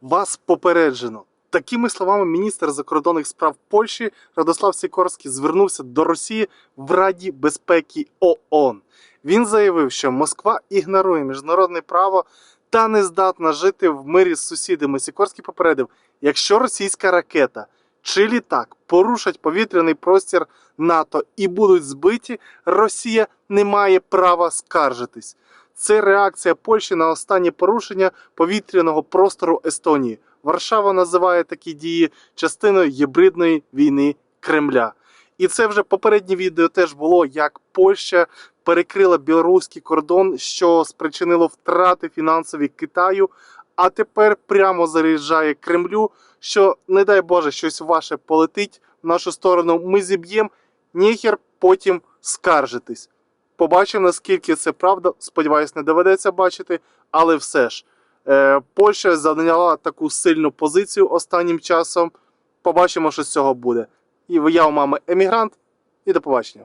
Вас попереджено. Такими словами, міністр закордонних справ Польщі Радослав Сікорський звернувся до Росії в Раді безпеки ООН. Він заявив, що Москва ігнорує міжнародне право та не здатна жити в мирі з сусідами. Сікорський попередив, якщо російська ракета чи літак порушать повітряний простір НАТО і будуть збиті, Росія не має права скаржитись. Це реакція Польщі на останнє порушення повітряного простору Естонії. Варшава називає такі дії частиною гібридної війни Кремля. І це вже попереднє відео теж було, як Польща перекрила білоруський кордон, що спричинило втрати фінансові Китаю. А тепер прямо заряджає Кремлю, що, не дай Боже, щось ваше полетить в нашу сторону. Ми зіб'ємо, ніхер потім скаржитись. Побачимо, наскільки це правда. Сподіваюсь, не доведеться бачити, але все ж. Е, Польща зайняла таку сильну позицію останнім часом. Побачимо, що з цього буде. І я у мами емігрант, і до побачення.